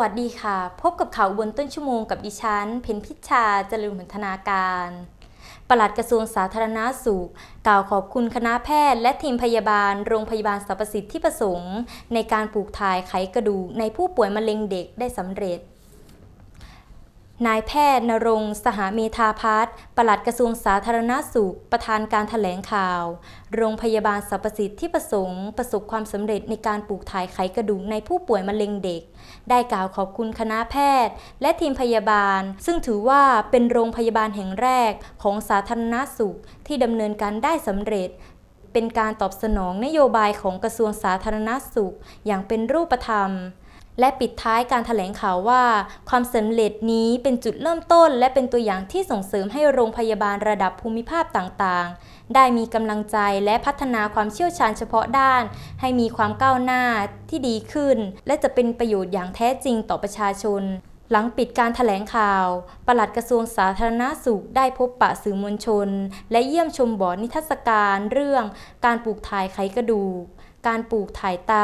วัสดีค่ะ พบกับข่าวบนต้นชั่วโมงกับดิฉัน เพนพิชชาจริญพันธนาการปลัดกระทรวงสาธารณาสุข กล่าวขอบคุณคณะแพทย์และทีมพยาบาล โรงพยาบาลสรรพสิทธิประสงค์ ในการปลูกถ่ายไขกระดูกในผู้ป่วยมะเร็งเด็กได้สำเร็จ นายแพทย์นรงสหเมธาพัฒน์ปลัดกระทรวงสาธารณาสุข ประธานการถแถลงข่าว โรงพยาบาลสรรพสิทธิประสงค์ ประสบความสำเร็จในการปลูกถ่ายไขกระดูกในผู้ป่วยมะเร็งเด็ก ได้กล่าวขอบคุณคณะแพทย์ และทีมพยาบาล ซึ่งถือว่าเป็นโรงพยาบาลแห่งแรกของสาธารณสุข ที่ดำเนินการได้สำเร็จเป็นการตอบสนองนโยบายของกระทรวงสาธารณสุข อย่างเป็นรูปธรรม และปิดท้ายการถแถลงข่าวว่า ความสำเร็จนี้เป็นจุดเริ่มต้น และเป็นตัวอย่างที่ส่งเสริมให้โรงพยาบาลระดับภูมิภาคต่างๆ ได้มีกำลังใจและพัฒนาความเชี่ยวชาญเฉพาะด้าน ให้มีความก้าวหน้าที่ดีขึ้น และจะเป็นประโยชน์อย่างแท้จริงต่อประชาชนหลังปิดการถแถลงข่าว ปลัดกระทรวงสาธารณาสุขได้พบปะสื่อมวลชน และเยี่ยมชมบอร์ดนิทรรศการเรื่องการปลูกถ่ายไขกระดูก การปลูกถ่ายไต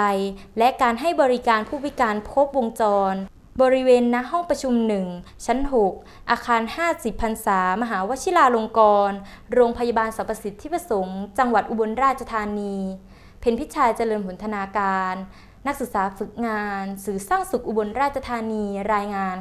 และการให้บริการผู้พิการครบวงจร บริเวณณห้องประชุม 1 ชั้น 6 อาคาร 50พรรษามหาวชิราลงกรณ์โรงพยาบาลสรรพสิทธิประสงค์ จังหวัดอุบลราชธานี เพนพิชายเจริญผลธนาการ นักศึกษาฝึกงาน สื่อสร้างสุขอุบลราชธานีรายงาน